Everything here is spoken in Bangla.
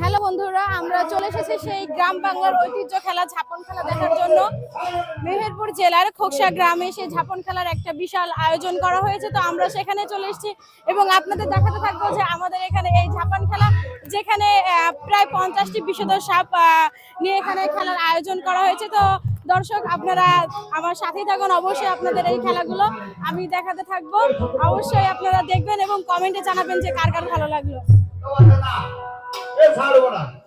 হ্যালো বন্ধুরা, আমরা চলে এসেছি সেই গ্রাম বাংলার ঐতিহ্য খেলা, ঝাপন খেলা দেখার জন্য। মেহেরপুর জেলার খোকসা গ্রামে সেই ঝাপন খেলার একটা বিশাল আয়োজন করা হয়েছে। তো আমরা সেখানে চলে এসেছি এবং আপনাদের দেখাতে থাকব যে আমাদের এখানে এই ঝাপান খেলা, যেখানে প্রায় পঞ্চাশটি বিষধর সাপ নিয়ে এখানে খেলার আয়োজন করা হয়েছে। তো দর্শক, আপনারা আমার সাথেই থাকুন, অবশ্যই আপনাদের এই খেলাগুলো আমি দেখাতে থাকব। অবশ্যই আপনারা দেখবেন এবং কমেন্টে জানাবেন যে কার কার ভালো লাগল। 别插了过来。